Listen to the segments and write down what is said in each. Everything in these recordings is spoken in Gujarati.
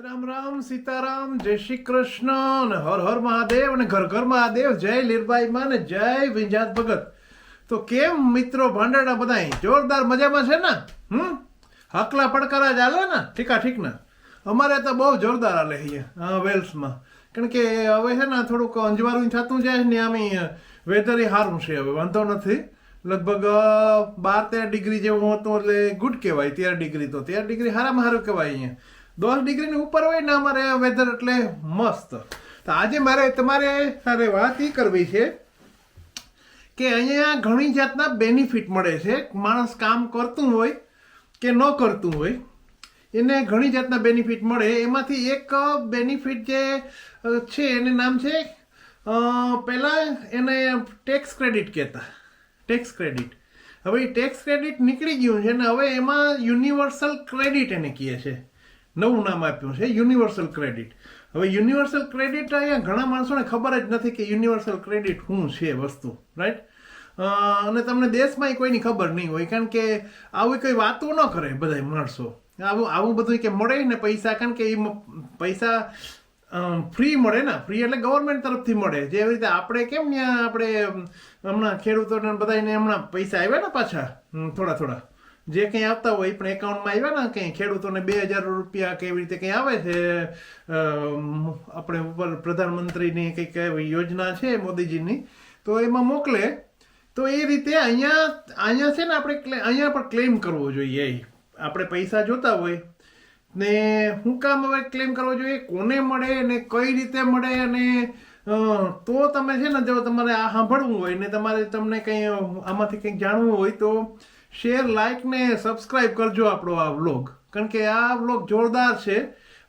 રામ રામ સીતારામ, જય શ્રી કૃષ્ણ અને હર હર મહાદેવ અને ઘર ઘર મહાદેવ, જય લીરબાઈ માં ને જય વિંજાત ભગત. તો કેમ મિત્રો ભાંડેડા બધા જોરદાર મજામાં છે ને? હમ? હકલા પડકારા જ હાલે ને? ઠીકા ઠીક ને? અમારે તો બહુ જોરદાર હાલે અહીંયા વેલ્સમાં. કારણ કે હવે છે ને થોડુંક અંજવારું થતું જાય ને આમ વેધર એ સારું છે હવે, વાંધો નથી. લગભગ બાર તેર ડિગ્રી જેવું હતું એટલે ગુડ કહેવાય, તેર ડિગ્રી તો. તેર ડિગ્રી સારામાં સારું કહેવાય અહીંયા. દસ ડિગ્રીની ઉપર હોય ને અમારે વેધર એટલે મસ્ત. તો આજે મારે તમારે અરે વાત એ કરવી છે કે અહીંયા ઘણી જાતના બેનિફિટ મળે છે. માણસ કામ કરતું હોય કે ન કરતું હોય, એને ઘણી જાતના બેનિફિટ મળે. એમાંથી એક બેનિફિટ જે છે, એનું નામ છે પહેલાં એને ટેક્સ ક્રેડિટ કહેતા. ટેક્સ ક્રેડિટ હવે ટેક્સ ક્રેડિટ નીકળી ગયું છે ને હવે એમાં યુનિવર્સલ ક્રેડિટ એને કહે છે. નવું નામ આપ્યું છે યુનિવર્સલ ક્રેડિટ હવે યુનિવર્સલ ક્રેડિટ અહીંયા ઘણા માણસોને ખબર જ નથી કે યુનિવર્સલ ક્રેડિટ શું છે વસ્તુ રાઈટ અને તમને દેશમાંય કોઈની ખબર નહીં હોય, કારણ કે આવી કોઈ વાતો ન કરે બધા માણસો. આવું આવું બધું કે મળે ને પૈસા, કારણ કે એ પૈસા ફ્રી મળે ને ફ્રી એટલે ગવર્મેન્ટ તરફથી મળે. જેવી રીતે આપણે કેમ ત્યાં આપણે, હમણાં ખેડૂતોને બધાને હમણાં પૈસા આવ્યા ને પાછા? થોડા થોડા. જે કંઈ આવતા હોય પણ એકાઉન્ટમાં આવ્યા ને કંઈ ખેડૂતોને બે હજાર રૂપિયા કેવી રીતે કંઈ આવે છે આપણે ઉપર પ્રધાનમંત્રીની કંઈક એવી યોજના છે મોદીજીની, તો એમાં મોકલે. તો એ રીતે અહીંયા અહીંયા છે ને આપણે અહીંયા પણ ક્લેમ કરવો જોઈએ આપણે પૈસા જોતા હોય. ને હું કામ હવે ક્લેમ કરવો જોઈએ કોને મળે અને કઈ રીતે મળે અને તો તમે છે ને જો તમારે આ સાંભળવું હોય ને તમારે તમને કંઈ આમાંથી કંઈક જાણવું હોય તો શેર લાઇક ને સબસ્ક્રાઇબ કરજો આપણો આ વ્લોગ કારણ કે આ વ્લોગ જોરદાર છે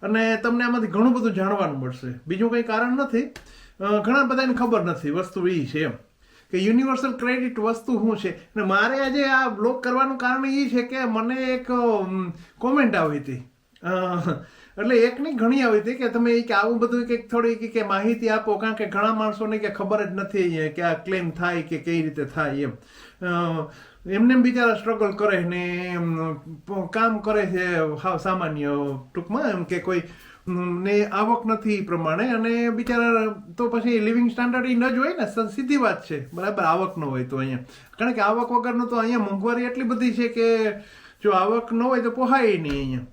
અને તમને આમાંથી ઘણું બધું જાણવાનું મળશે. બીજું કંઈ કારણ નથી. ઘણા બધાને ખબર નથી. વસ્તુ એ છે એમ. કે યુનિવર્સલ ક્રેડિટ વસ્તુ શું છે? અને મારે આજે આ બ્લોગ કરવાનું કારણ એ છે કે મને એક કોમેન્ટ આવી હતી. એટલે એક નહીં ઘણી આવી હતી કે તમે કે આવું બધું કંઈક થોડી કે- માહિતી આપો. કારણ કે ઘણા માણસોને કે ખબર જ નથી કે આ ક્લેમ થાય કે કઈ રીતે થાય એમ. એમને એમ બિચારા સ્ટ્રગલ કરે ને કામ કરે છે હાવ સામાન્ય ટૂંકમાં, એમ કે કોઈ ને આવક નથી એ પ્રમાણે. અને બિચારા તો પછી લિવિંગ સ્ટાન્ડર્ડ ન જ હોય ને સીધી વાત છે. બરાબર, આવક ન હોય તો અહીંયા. કારણ કે આવક વગરનું તો અહીંયા મોંઘવારી એટલી બધી છે કે જો આવક ન હોય તો પોહાય નહીં અહીંયા.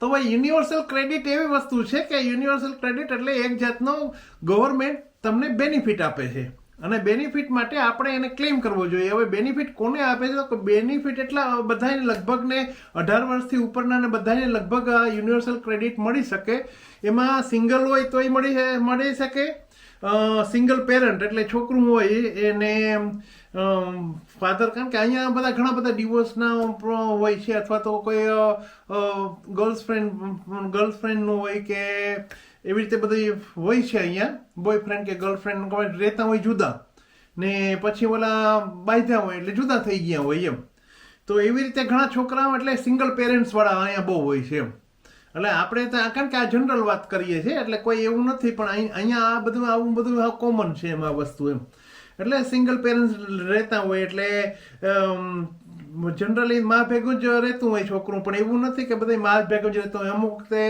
તો ભાઈ યુનિવર્સલ ક્રેડિટ એવી વસ્તુ છે કે યુનિવર્સલ ક્રેડિટ એટલે એક જાતનો ગવર્મેન્ટ તમને બેનિફિટ આપે છે. અને બેનિફિટ માટે આપણે એને ક્લેમ કરવો જોઈએ. હવે બેનિફિટ કોને આપે છે? તો બેનિફિટ એટલા બધાને લગભગ ને અઢાર વર્ષથી ઉપરના ને બધાને લગભગ યુનિવર્સલ ક્રેડિટ મળી શકે. એમાં સિંગલ હોય તોય મળી મળી શકે. સિંગલ પેરેન્ટ એટલે છોકરું હોય એને ફાધર કારણ કે અહીંયા બધા ઘણા બધા ડિવોર્સના હોય છે. અથવા તો કોઈ ગર્લ્સફ્રેન્ડ ગર્લફ્રેન્ડનું હોય કે એવી રીતે બધી હોય છે અહીંયા. બોયફ્રેન્ડ કે ગર્લફ્રેન્ડ રહેતા હોય જુદા. ને પછી ઓલા બાંધ્યા હોય એટલે જુદા થઈ ગયા હોય એમ. તો એવી રીતે ઘણા છોકરાઓ એટલે સિંગલ પેરેન્ટ્સવાળા અહીંયા બહુ હોય છે એમ. એટલે આપણે તો આ- કારણ કે આ જનરલ વાત કરીએ છીએ, એટલે કોઈ એવું નથી, પણ અહીં- અહીંયા આ બધું, આવું બધું કોમન છે એમ આ વસ્તુ એમ. એટલે સિંગલ પેરેન્ટ્સ રહેતા હોય એટલે જનરલી મા ભેગું જ રહેતું હોય છોકરું, પણ એવું નથી કે બધા મા ભેગું જ રહેતું હોય. અમુક તે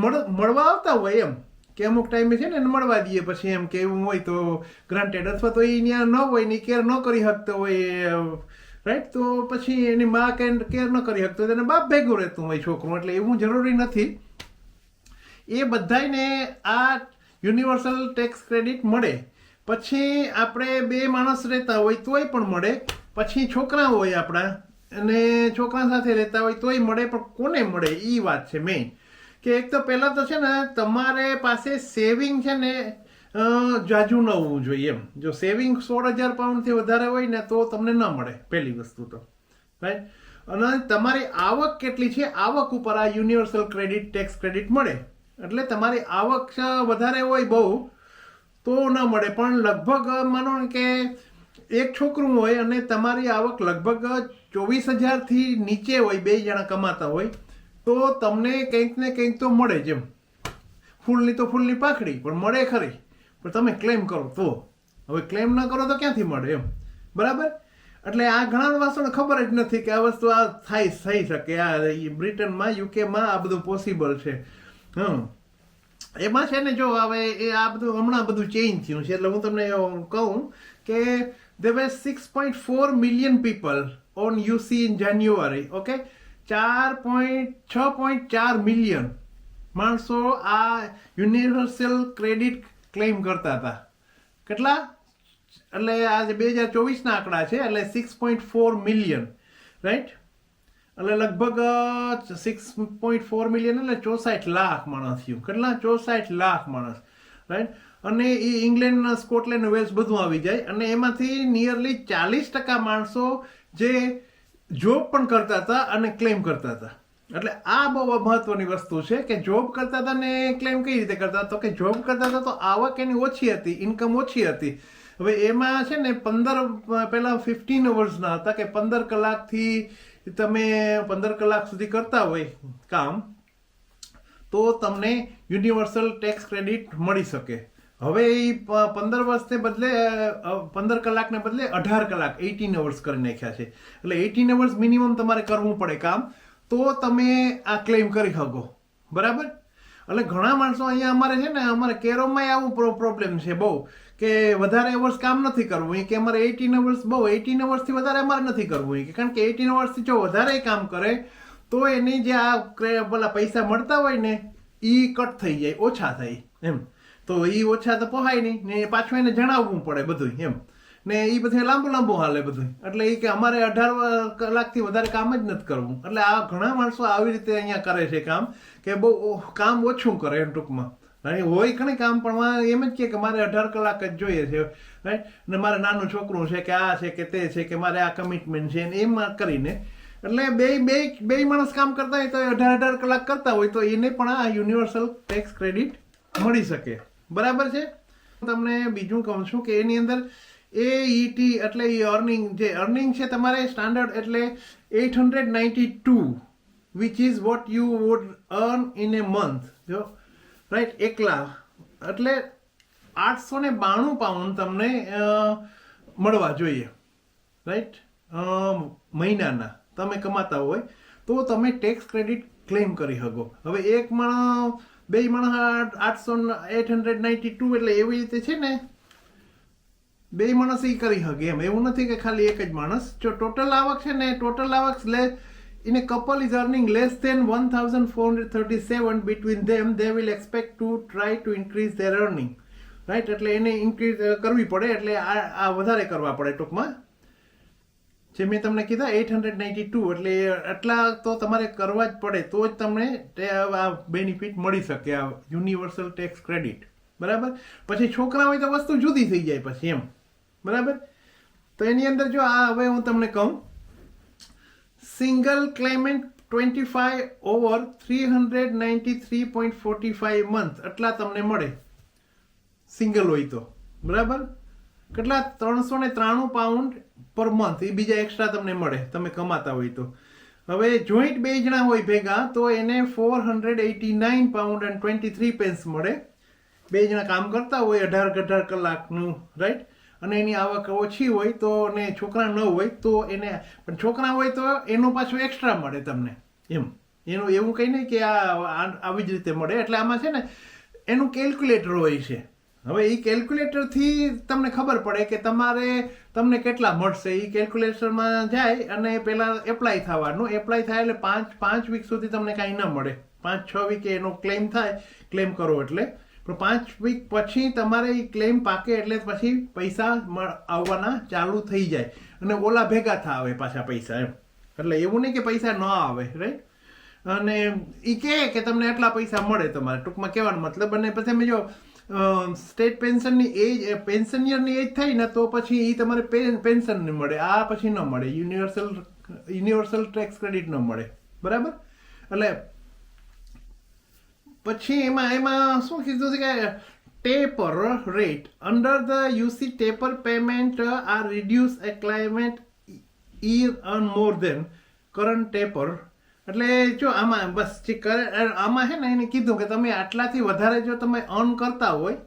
મળ, મળવા આવતા હોય એમ કે અમુક ટાઈમે છે ને મળવા દઈએ પછી એમ કે એવું હોય તો ગ્રાન્ટેડ અથવા તો એ ત્યાં ન હોય ને કેર ન કરી શકતો હોય રાઈટ તો પછી એની મા કે કેર ન કરી શકતો હોય તેને બાપ ભેગું રહેતું હોય છોકરું, એટલે એવું જરૂરી નથી. એ બધાને આ યુનિવર્સલ ટેક્સ ક્રેડિટ મળે. પછી આપણે બે માણસ રહેતા હોય તોય પણ મળે. પછી છોકરા હોય આપણા, અને છોકરા સાથે રહેતા હોય તોય મળે, પણ કોને મળે એ વાત છે મેઇન કે એક તો પહેલાં તો છે ને, તમારે પાસે સેવિંગ છે ને જાજુ ન હોવું જોઈએ એમ. જો સેવિંગ સોળ હજાર પાઉન્ડથી વધારે હોય ને, તો તમને ન મળે પહેલી વસ્તુ તો. રાઈટ અને તમારી આવક કેટલી છે? આવક ઉપર આ યુનિવર્સલ ક્રેડિટ ટેક્સ ક્રેડિટ મળે. એટલે તમારી આવક વધારે હોય બહુ, તો ન મળે. પણ લગભગ, માનો કે એક છોકરું હોય અને તમારી આવક લગભગ ચોવીસ હજારથી નીચે હોય, બે જણા કમાતા હોય, તો તમને કંઈક ને કંઈક તો મળે જ એમ ફૂલની તો ફૂલની પાખડી, પણ મળે ખરી. પણ તમે ક્લેમ કરો તો. હવે ક્લેમ ન કરો તો ક્યાંથી મળે એમ? બરાબર? એટલે આ ઘણા વાસણો ખબર જ નથી કે આ વસ્તુ આ થાય, થઈ શકે. આ બ્રિટનમાં, યુકેમાં આ બધું પોસિબલ છે. હમ. એમાં છે ને જો હવે એ આ બધું હમણાં બધું ચેન્જ થયું છે. એટલે હું તમને કહું કે they were six point four million people on January, okay? જાન્યુઆરી ઓકે ચાર પોઈન્ટ છ પોઈન્ટ ચાર મિલિયન માણસો આ યુનિવર્સલ ક્રેડિટ ક્લેમ કરતા હતા. કેટલા? એટલે આજે બે હજાર ચોવીસના આંકડા છે એટલે six point four million right એટલે લગભગ સિક્સ પોઈન્ટ ફોર મિલિયન એટલે ચોસાઠ લાખ માણસ થયું. કેટલા? ચોસાઠ લાખ માણસ રાઈટ અને એ ઇંગ્લેન્ડ સ્કોટલેન્ડ વેલ્સ બધું આવી જાય. અને એમાંથી નિયરલી ચાલીસ ટકા માણસો જે જોબ પણ કરતા હતા અને ક્લેમ કરતા હતા. એટલે આ બહુ મહત્વની વસ્તુ છે કે જોબ કરતા હતા ને ક્લેમ કઈ રીતે કરતા તો કે જોબ કરતા હતા તો આવક એની ઓછી હતી ઇન્કમ ઓછી હતી. હવે એમાં છે ને પંદર, પહેલાં ફિફ્ટીન અવર્સના હતા કે પંદર કલાકથી તમે પંદર કલાક સુધી કરતા હોય કામ, તો તમને યુનિવર્સલ ટેક્સ ક્રેડિટ મળી શકે. હવે એ પંદર વર્ષને બદલે પંદર કલાકને બદલે અઢાર કલાક એટીન અવર્સ કરી નાખ્યા છે. એટલે એટીન અવર્સ મિનિમમ તમારે કરવું પડે કામ, તો તમે આ ક્લેમ કરી શકો. બરાબર? એટલે ઘણા માણસો અહીંયા અમારે છે ને, અમારે કેરોમાં આવું પ્રોબ્લેમ છે બહુ, કે વધારે અવર્સ કામ નથી કરવું. કે અમારે એટીન અવર્સ બહુ એટીન અવર્સથી વધારે અમારે નથી કરવું. કે કારણ કે એટીન અવર્સથી જો વધારે કામ કરે, તો એની જે આ પેલા પૈસા મળતા હોય ને એ કટ થઈ જાય, ઓછા થાય, એમ. તો એ ઓછા તો પોહાય નહીં, ને પાછું એને જણાવવું પડે બધું એમ. ને એ બધું લાંબુ લાંબુ હાલે બધું એટલે એ કે અમારે અઢાર કલાકથી વધારે કામ જ નથી કરવું. એટલે આ ઘણા માણસો આવી રીતે અહીંયા કરે છે કામ, કે બહુ કામ ઓછું કરે એમ ટૂંકમાં. અને હોય ઘણી કામ, પણ એમ જ કે મારે અઢાર કલાક જ જોઈએ છે રાઈટ ને મારે નાનું છોકરું છે કે આ છે કે તે છે કે મારે આ કમિટમેન્ટ છે એમ કરીને. એટલે બે બે બે માણસ કામ કરતા હોય તો અઢાર અઢાર કલાક કરતા હોય તો એને પણ આ યુનિવર્સલ ટેક્સ ક્રેડિટ મળી શકે. બરાબર છે? તમને બીજું કહું છું કે એની અંદર એ ઈટી એટલે એ અર્નિંગ જે અર્નિંગ છે તમારે સ્ટાન્ડર્ડ એટલે eight hundred ninety two which is what you would earn in a month જો રાઈટ એકલા. એટલે આઠસો ને બાણું પાઉન્ડ તમને મળવા જોઈએ. રાઈટ મહિનાના. તમે કમાતા હોય તો તમે ટેક્સ ક્રેડિટ ક્લેમ કરી શકો. હવે એક માણસ બે માણસ આઠસો એટ હંડ્રેડ નાઇન્ટી ટુ એટલે એવી રીતે છે ને બે માણસ એ કરી શકે એમ. એવું નથી કે ખાલી એક જ માણસ. જો ટોટલ આવક છે ને ટોટલ આવક લે in couple is earning less than one thousand four hundred thirty seven between them they will expect to try to increase their earning right એટલે એને ઇન્ક્રીઝ કરવી પડે, એટલે આ આ વધારે કરવા પડે ટૂંકમાં. જે મેં તમને કીધા એટ હંડ્રેડ નાઇન્ટી ટુ એટલે એટલા તો તમારે કરવા જ પડે, તો જ તમને આ બેનિફિટ મળી શકે, આ યુનિવર્સલ ટેક્સ ક્રેડિટ બરાબર? પછી છોકરા હોય તો વસ્તુ જુદી થઈ જાય પછી એમ. બરાબર? તો એની અંદર જો આ હવે હું તમને કહું. Single claimant twenty five over three hundred ninety three point forty five month એટલા તમને મળે. સિંગલ હોય તો. બરાબર? કેટલા? ત્રણસો ને ત્રાણું પાઉન્ડ પર મંથ એ બીજા એક્સ્ટ્રા તમને મળે. તમે કમાતા હોય તો. હવે જોઈન્ટ બે જણા હોય ભેગા, તો એને four hundred eighty nine pound and twenty three pence મળે. બે જણા કામ કરતા હોય અઢાર અઢાર કલાકનું રાઈટ અને એની આવક ઓછી હોય તો ને છોકરા ન હોય તો એને, પણ છોકરા હોય તો એનું પાછું એક્સ્ટ્રા મળે તમને. એમ. એનું એવું કંઈ નહીં કે આ- આવી જ રીતે મળે. એટલે આમાં છે ને, એનું કેલ્ક્યુલેટર હોય છે. હવે એ કેલ્ક્યુલેટરથી તમને ખબર પડે કે તમારે તમને કેટલા મળશે. એ કેલ્ક્યુલેટરમાં જાય અને પહેલાં એપ્લાય થવાનું. એપ્લાય થાય એટલે પાંચ પાંચ વીક સુધી તમને કાંઈ ન મળે. પાંચ, છ વીકે એનો ક્લેમ થાય ક્લેમ કરો એટલે. પણ પાંચ વીક પછી તમારે એ ક્લેમ પાકે એટલે પછી પૈસા આવવાના ચાલુ થઈ જાય. અને ઓલા ભેગા થાવે પાછા પૈસા એમ. એટલે એવું નહીં કે પૈસા ન આવે રાઈટ અને એ કહે કે તમને આટલા પૈસા મળે તમારે. ટૂંકમાં કહેવાનો મતલબ અને પછી અમે જો સ્ટેટ પેન્શનની એજ પેન્શનિયરની એજ થાય ને તો પછી એ તમારે પેન્શન નહીં મળે. આ પછી ન મળે. યુનિવર્સલ યુનિવર્સલ ટેક્સ ક્રેડિટ ન મળે. બરાબર? એટલે પછી એમાં એમાં શું કીધું છે કે taper rate under the UC taper payment are reduce a climate year an more than current taper એટલે જો આમાં બસ જે કરે. આમાં છે ને એને કીધું કે તમે આટલાથી વધારે જો તમે અર્ન કરતા હોય,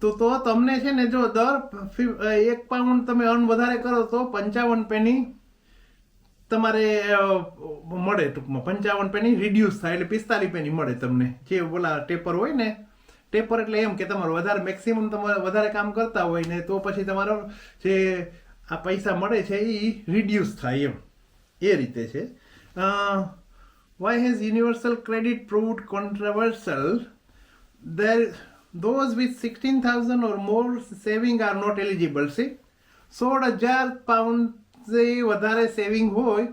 તો તો તમને છે ને જો દર એક પાઉન્ડ તમે અર્ન વધારે કરો તો પંચાવન પેની તમારે મળે ટૂંકમાં. પંચાવન પેની રિડ્યુસ થાય એટલે પિસ્તાલીસ પેની મળે તમને. જે બોલા ટેપર હોય ને ટેપર એટલે એમ કે તમારું વધારે મેક્સિમમ તમારે વધારે કામ કરતા હોય ને, તો પછી તમારો જે આ પૈસા મળે છે એ રિડ્યુસ થાય એમ. એ રીતે છે. Why has universal credit proved controversial there, those with 16000 or more saving are not eligible, see. સોળ હજાર પાઉન્ડથી વધારે સેવિંગ હોય,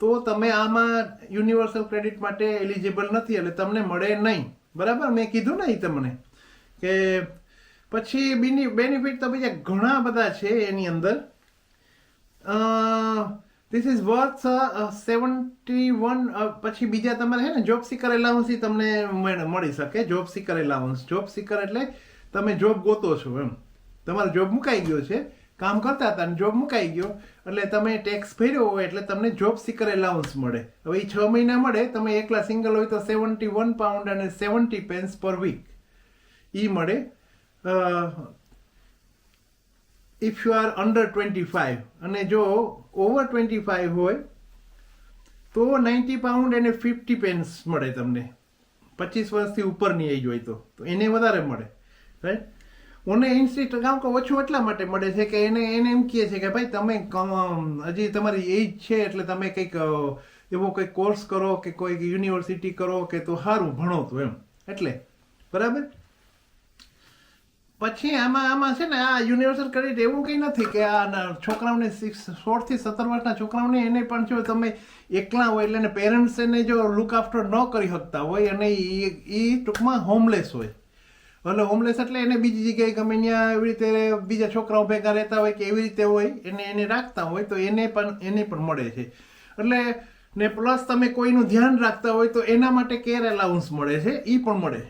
તો તમે આમાં યુનિવર્સલ ક્રેડિટ માટે એલિજિબલ નથી એટલે તમને મળે નહીં. બરાબર? મેં કીધું ને તમને કે પછી બીની બેનિફિટ તો બીજા ઘણા બધા છે એની અંદર. This is worth seventy one પછી બીજા તમારે છે ને જોબ સિકર એલાઉન્સ તમને મળી શકે. Job seeker allowance job seeker એટલે તમે જોબ ગોતો છો, એમ. તમારો જોબ મુકાઈ ગયો છે. કામ કરતા હતા અને જોબ મુકાઈ ગયો. એટલે તમે ટેક્સ ભર્યો હોય એટલે તમને જોબ સિકર એલાઉન્સ મળે. હવે એ છ મહિના મળે. તમે એકલા સિંગલ હોય તો સેવન્ટી વન પાઉન્ડ અને સેવન્ટી પેન્સ પર વીક એ મળે. If you are under twenty five અને જો ઓવર ટ્વેન્ટી ફાઈવ હોય, તો નાઇન્ટી પાઉન્ડ એને ફિફ્ટી પેન્સ મળે તમને. પચીસ વર્ષથી ઉપરની એજ હોય તો. એને વધારે મળે રાઈટ ઓને ઇન્સ્ટિટ કામ કે ઓછું એટલા માટે મળે છે કે એને એને એમ કહે છે કે ભાઈ તમે હજી તમારી એજ છે એટલે તમે કંઈક એવો કંઈક કોર્સ કરો કે કોઈ યુનિવર્સિટી કરો કે તો સારું ભણો તો એમ. એટલે, બરાબર? પછી આમાં આમાં છે ને આ યુનિવર્સલ ક્રેડિટ એવું કંઈ નથી કે આ છોકરાઓને સિક્સ સોળથી સત્તર વર્ષના છોકરાઓને એને પણ જો તમે એકલા હોય એટલે પેરેન્ટ્સ એને જો લુક આફ્ટર ન કરી શકતા હોય અને એ ટૂંકમાં હોમલેસ હોય. એટલે હોમલેસ એટલે એને બીજી જગ્યાએ ગમે ત્યાં એવી રીતે બીજા છોકરાઓ ભેગા રહેતા હોય કે એવી રીતે હોય, એને એને રાખતા હોય તો એને પણ એને પણ મળે છે. એટલે ને પ્લસ તમે કોઈનું ધ્યાન રાખતા હોય તો એના માટે કેર એલાઉન્સ મળે છે એ પણ મળે.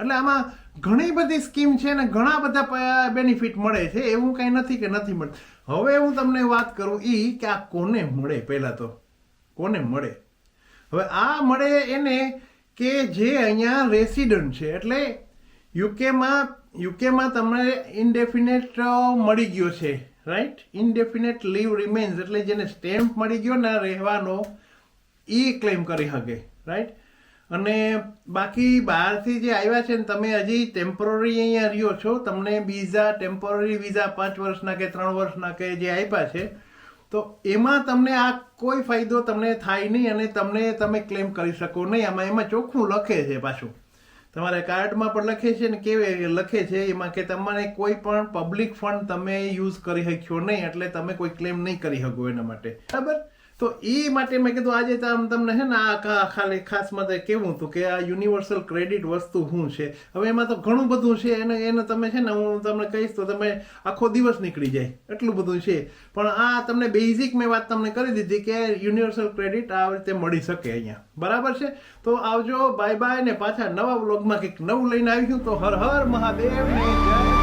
એટલે આમાં ઘણી બધી સ્કીમ છે અને ઘણા બધા બેનિફિટ મળે છે, એવું કંઈ નથી કે નથી મળતું. હવે હું તમને વાત કરું એ કે આ કોને મળે પહેલાં તો? કોને મળે? હવે આ મળે એને કે જે અહીંયા રેસિડન્ટ છે, એટલે યુકેમાં યુકેમાં તમને ઇન્ડેફિનેટ મળી ગયો છે રાઈટ ઇન્ડેફિનેટ લીવ રિમેન્સ એટલે જેને સ્ટેમ્પ મળી ગયો ને રહેવાનો એ ક્લેમ કરી શકે રાઈટ અને બાકી બહારથી જે આવ્યા છે ને, તમે હજી ટેમ્પરરી અહીંયા રહ્યો છો. તમને વિઝા ટેમ્પરરી વિઝા પાંચ વર્ષના કે ત્રણ વર્ષના કે જે આપ્યા છે, તો એમાં તમને આ કોઈ ફાયદો તમને થાય નહીં અને તમને તમે ક્લેમ કરી શકો નહીં. આમાં એમાં ચોખ્ખું લખે છે પાછું. તમારે કાર્ડમાં પણ લખે છે ને કેવે લખે છે, એમાં કે તમારે કોઈ પણ પબ્લિક ફંડ તમે યુઝ કરી શક્યો નહીં, એટલે તમે કોઈ ક્લેમ નહીં કરી શકો એના માટે. બરાબર? તો એ માટે મેં કીધું, આજે તમ- તમને છે ને આ ખાલી ખાસ માટે કેવું હતું કે આ યુનિવર્સલ ક્રેડિટ વસ્તુ શું છે. હવે એમાં તો ઘણું બધું છે, એને એને તમે છે ને હું તમને કહીશ તો તમે આખો દિવસ નીકળી જાય, એટલું બધું છે. પણ આ તમને બેઝિક મેં વાત તમને કરી દીધી કે યુનિવર્સલ ક્રેડિટ આ રીતે મળી શકે અહીંયા. બરાબર છે? તો આવજો બાય બાય ને પાછા નવા વ્લોગમાં કંઈક નવું લઈને આવ્યું તો હર હર મહાદેવ ને જય